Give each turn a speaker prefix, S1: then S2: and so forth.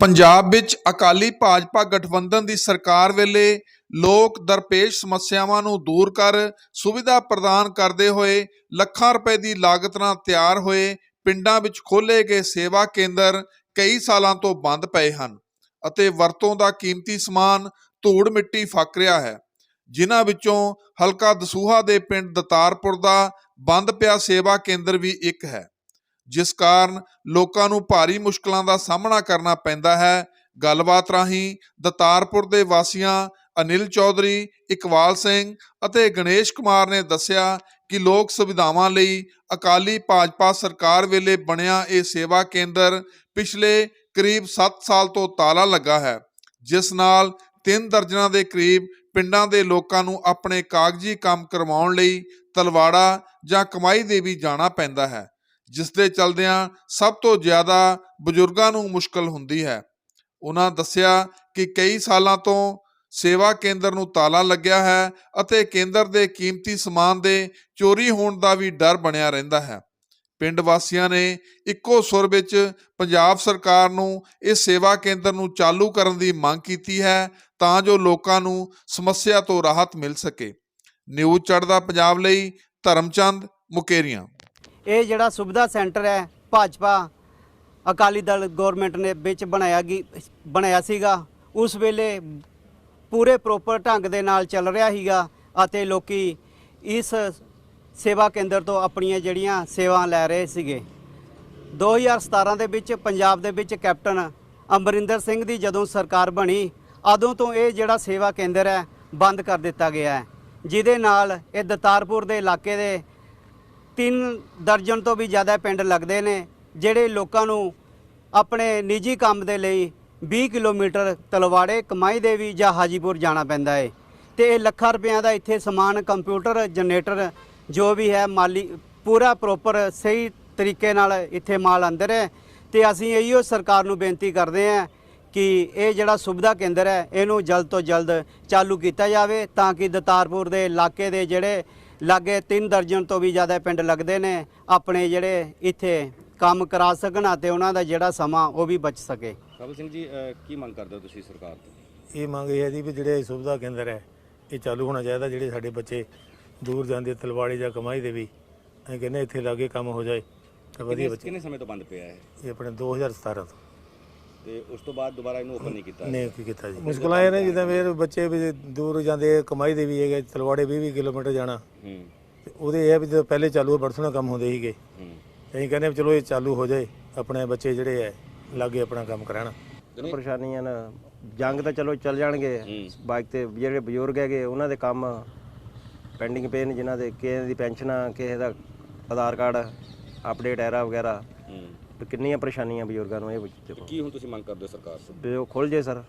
S1: ਪੰਜਾਬ ਵਿੱਚ ਅਕਾਲੀ ਭਾਜਪਾ ਗਠਬੰਧਨ ਦੀ ਸਰਕਾਰ ਵੇਲੇ ਲੋਕ ਦਰਪੇਸ਼ ਸਮੱਸਿਆਵਾਂ ਨੂੰ ਦੂਰ ਕਰ ਸੁਵਿਧਾ ਪ੍ਰਦਾਨ ਕਰਦੇ ਹੋਏ ਲੱਖਾਂ ਰੁਪਏ ਦੀ ਲਾਗਤ ਨਾਲ ਤਿਆਰ ਹੋਏ ਪਿੰਡਾਂ ਵਿੱਚ ਖੋਲ੍ਹੇ ਗਏ ਸੇਵਾ ਕੇਂਦਰ ਕਈ ਸਾਲਾਂ ਤੋਂ ਬੰਦ ਪਏ ਹਨ ਅਤੇ ਵਰਤੋਂ ਦਾ ਕੀਮਤੀ ਸਮਾਨ ਧੂੜ ਮਿੱਟੀ ਫੱਕ ਰਿਹਾ ਹੈ। ਜਿਨ੍ਹਾਂ ਵਿੱਚੋਂ ਹਲਕਾ ਦਸੂਹਾ ਦੇ ਪਿੰਡ ਦਤਾਰਪੁਰ ਦਾ ਬੰਦ ਪਿਆ ਸੇਵਾ ਕੇਂਦਰ ਵੀ ਇੱਕ ਹੈ। ਜਿਸ ਕਾਰਨ ਲੋਕਾਂ ਨੂੰ ਭਾਰੀ ਮੁਸ਼ਕਲਾਂ ਦਾ ਸਾਹਮਣਾ ਕਰਨਾ ਪੈਂਦਾ ਹੈ। ਗੱਲਬਾਤ ਰਾਹੀਂ ਦਤਾਰਪੁਰ ਦੇ ਵਾਸੀਆਂ ਅਨਿਲ ਚੌਧਰੀ ਇਕਵਾਲ ਸਿੰਘ ਅਤੇ ਗਣੇਸ਼ ਕੁਮਾਰ ਨੇ ਦੱਸਿਆ ਕਿ ਲੋਕ ਸੁਵਿਧਾਵਾਂ ਲਈ ਅਕਾਲੀ ਭਾਜਪਾ ਸਰਕਾਰ ਵੇਲੇ ਬਣਿਆ ਇਹ ਸੇਵਾ ਕੇਂਦਰ ਪਿਛਲੇ ਕਰੀਬ 7 ਸਾਲ ਤੋਂ ਤਾਲਾ ਲੱਗਾ ਹੈ, ਜਿਸ ਨਾਲ ਤਿੰਨ ਦਰਜਨਾਂ ਦੇ ਕਰੀਬ ਪਿੰਡਾਂ ਦੇ ਲੋਕਾਂ ਨੂੰ ਆਪਣੇ ਕਾਗਜ਼ੀ ਕੰਮ ਕਰਵਾਉਣ ਲਈ ਤਲਵਾੜਾ ਜਾਂ ਕਮਾਈ ਦੇ ਵੀ ਜਾਣਾ ਪੈਂਦਾ ਹੈ। ਜਿਸ ਦੇ ਚਲਦਿਆਂ ਸਭ ਤੋਂ ਜ਼ਿਆਦਾ ਬਜ਼ੁਰਗਾਂ ਨੂੰ ਮੁਸ਼ਕਲ ਹੁੰਦੀ ਹੈ। ਉਹਨਾਂ ਦੱਸਿਆ ਕਿ ਕਈ ਸਾਲਾਂ ਤੋਂ ਸੇਵਾ ਕੇਂਦਰ ਨੂੰ ਤਾਲਾ ਲੱਗਿਆ ਹੈ ਅਤੇ ਕੇਂਦਰ ਦੇ ਕੀਮਤੀ ਸਮਾਨ ਦੇ ਚੋਰੀ ਹੋਣ ਦਾ ਵੀ ਡਰ ਬਣਿਆ ਰਹਿੰਦਾ ਹੈ। ਪਿੰਡ ਵਾਸੀਆਂ ਨੇ ਇੱਕੋ ਸੁਰ ਵਿੱਚ ਪੰਜਾਬ ਸਰਕਾਰ ਨੂੰ ਇਸ ਸੇਵਾ ਕੇਂਦਰ ਨੂੰ ਚਾਲੂ ਕਰਨ ਦੀ ਮੰਗ ਕੀਤੀ ਹੈ ਤਾਂ ਜੋ ਲੋਕਾਂ ਨੂੰ ਸਮੱਸਿਆ ਤੋਂ ਰਾਹਤ ਮਿਲ ਸਕੇ। ਨਿਊਜ਼ ਚੜ੍ਹਦਾ ਪੰਜਾਬ ਲਈ ਧਰਮਚੰਦ ਮੁਕੇਰੀਆਂ।
S2: ਇਹ ਜਿਹੜਾ ਸੁਵਿਧਾ ਸੈਂਟਰ ਹੈ ਭਾਜਪਾ ਅਕਾਲੀ ਦਲ ਗਵਰਨਮੈਂਟ ਨੇ ਵਿੱਚ ਬਣਾਇਆ ਗੀ ਬਣਾਇਆ ਸੀਗਾ, ਉਸ ਵੇਲੇ ਪੂਰੇ ਪ੍ਰੋਪਰ ਢੰਗ ਦੇ ਨਾਲ ਚੱਲ ਰਿਹਾ ਸੀਗਾ ਅਤੇ ਲੋਕੀ ਇਸ ਸੇਵਾ ਕੇਂਦਰ ਤੋਂ ਆਪਣੀਆਂ ਜਿਹੜੀਆਂ ਸੇਵਾ ਲੈ ਰਹੇ ਸੀਗੇ। 2017 ਦੇ ਵਿੱਚ ਪੰਜਾਬ ਦੇ ਵਿੱਚ ਕੈਪਟਨ ਅਮਰਿੰਦਰ ਸਿੰਘ ਦੀ ਜਦੋਂ ਸਰਕਾਰ ਬਣੀ, ਉਦੋਂ ਤੋਂ ਇਹ ਜਿਹੜਾ ਸੇਵਾ ਕੇਂਦਰ ਹੈ ਬੰਦ ਕਰ ਦਿੱਤਾ ਗਿਆ ਹੈ। ਜਿਹਦੇ ਨਾਲ ਇਹ ਦਤਾਰਪੁਰ ਦੇ ਇਲਾਕੇ ਦੇ ਤਿੰਨ ਦਰਜਨ ਤੋਂ ਵੀ ਜ਼ਿਆਦਾ ਪਿੰਡ ਲੱਗਦੇ ਨੇ, ਜਿਹੜੇ ਲੋਕਾਂ ਨੂੰ ਆਪਣੇ ਨਿੱਜੀ ਕੰਮ ਦੇ ਲਈ 20 ਕਿਲੋਮੀਟਰ ਤਲਵਾੜੇ ਕਮਾਈ ਦੇਵੀ ਜਾਂ ਹਾਜੀਪੁਰ ਜਾਣਾ ਪੈਂਦਾ ਹੈ ਤੇ ਇਹ ਲੱਖਾਂ ਰੁਪਈਆਂ ਦਾ ਇੱਥੇ ਸਮਾਨ, ਕੰਪਿਊਟਰ, ਜਨਰੇਟਰ ਜੋ ਵੀ ਹੈ, ਮਾਲੀ ਪੂਰਾ ਪ੍ਰੋਪਰ ਸਹੀ ਤਰੀਕੇ ਨਾਲ ਇੱਥੇ ਮਾਲ ਅੰਦਰ ਹੈ ਤੇ ਅਸੀਂ ਇਹੀਓ ਸਰਕਾਰ ਨੂੰ ਬੇਨਤੀ ਕਰਦੇ ਹਾਂ ਕਿ ਇਹ ਜਿਹੜਾ ਸੁਵਿਧਾ ਕੇਂਦਰ ਹੈ, ਇਹਨੂੰ ਜਲਦ ਤੋਂ ਜਲਦ ਚਾਲੂ ਕੀਤਾ ਜਾਵੇ ਤਾਂ ਕਿ ਦਤਾਰਪੁਰ ਦੇ ਇਲਾਕੇ ਦੇ ਜਿਹੜੇ ਲਾਗੇ ਤਿੰਨ ਦਰਜਨ ਤੋਂ ਵੀ ਜ਼ਿਆਦਾ ਪਿੰਡ ਲੱਗਦੇ ਨੇ ਆਪਣੇ ਜਿਹੜੇ ਇੱਥੇ ਕੰਮ ਕਰਾ ਸਕਣ ਅਤੇ ਉਹਨਾਂ ਦਾ ਜਿਹੜਾ ਸਮਾਂ ਉਹ ਵੀ ਬਚ ਸਕੇ।
S3: ਕਾਬਲ ਸਿੰਘ ਜੀ ਅਹ ਕੀ ਮੰਗ ਕਰਦੇ ਹੋ ਤੁਸੀਂ ਸਰਕਾਰ ਤੋਂ?
S4: ਇਹ ਮੰਗ ਇਹ ਹੈ ਜੀ ਵੀ ਜਿਹੜੇ ਸੁਵਿਧਾ ਕੇਂਦਰ ਹੈ ਇਹ ਚਾਲੂ ਹੋਣਾ ਚਾਹੀਦਾ ਜਿਹੜੇ ਸਾਡੇ ਬੱਚੇ ਦੂਰ ਜਾਂਦੇ ਤਲਵਾੜੇ ਜਾਂ ਕਮਾਈ ਦੇ ਵੀ ਅਸੀਂ ਕਹਿੰਦੇ ਇੱਥੇ ਲਾਗੇ ਕੰਮ ਹੋ ਜਾਏ ਤਾਂ ਵਧੀਆ
S3: ਕਿੰਨੇ
S4: ਬੱਚੇ।
S3: ਕਿੰਨੇ ਸਮੇਂ ਤੋਂ ਬੰਦ ਪਿਆ ਹੈ
S4: ਇਹ ਆਪਣੇ 2017 ਤੋਂ।
S3: ਤੇ ਉਸ ਤੋਂ ਬਾਅਦ ਦੁਬਾਰਾ ਇਹਨੂੰ ਓਪਨ ਨਹੀਂ ਕੀਤਾ
S4: ਨੇ ਕੀ ਕੀਤਾ ਜੀ? ਮੁਸ਼ਕਲਾਂ ਇਹ ਨੇ ਜਿੱਦਾਂ ਇਹ ਬੱਚੇ ਵੀ ਦੂਰ ਜਾਂਦੇ ਕਮਾਈ ਦੇ ਵੀ ਹੈਗੇ ਤਲਵਾੜੇ 20 20 ਕਿਲੋਮੀਟਰ ਜਾਣਾ।
S3: ਹੂੰ।
S4: ਤੇ ਉਹਦੇ ਇਹ ਹੈ ਵੀ ਜਦੋਂ ਪਹਿਲੇ ਚਾਲੂ ਬੜਾ ਸੋਹਣਾ ਕੰਮ ਹੁੰਦੇ ਸੀਗੇ।
S3: ਹੂੰ।
S4: ਤੇ ਅਸੀਂ ਕਹਿੰਦੇ ਵੀ ਚਲੋ ਇਹ ਚਾਲੂ ਹੋ ਜਾਏ ਆਪਣੇ ਬੱਚੇ ਜਿਹੜੇ ਹੈ ਲਾਗੇ ਆਪਣਾ ਕੰਮ ਕਰਾਣ।
S3: ਨਹੀਂ,
S5: ਪਰੇਸ਼ਾਨੀਆਂ ਨਾ ਜੰਗ ਤਾਂ ਚਲੋ ਚੱਲ ਜਾਣਗੇ। ਬਾਈਕ ਤੇ ਜਿਹੜੇ ਬਜ਼ੁਰਗ ਹੈਗੇ ਉਹਨਾਂ ਦੇ ਕੰਮ ਪੈਂਡਿੰਗ ਪਏ ਨੇ ਜਿਨ੍ਹਾਂ ਦੇ ਕਿਸੇ ਦੀ ਪੈਨਸ਼ਨਾਂ ਕਿਸੇ ਦਾ ਆਧਾਰ ਕਾਰਡ ਅਪਡੇਟ ਐਰਾ ਵਗੈਰਾ।
S3: ਹੂੰ।
S5: ਤੇ ਕਿੰਨੀਆਂ ਪਰੇਸ਼ਾਨੀਆਂ ਬਜ਼ੁਰਗਾਂ ਨੂੰ ਇਹ
S3: ਤੇ ਕੀ ਹੁਣ ਤੁਸੀਂ ਮੰਗ ਕਰਦੇ ਹੋ ਸਰਕਾਰ ਤੋਂ?
S5: ਵੀ ਉਹ ਖੁੱਲ ਜੇ ਸਰ।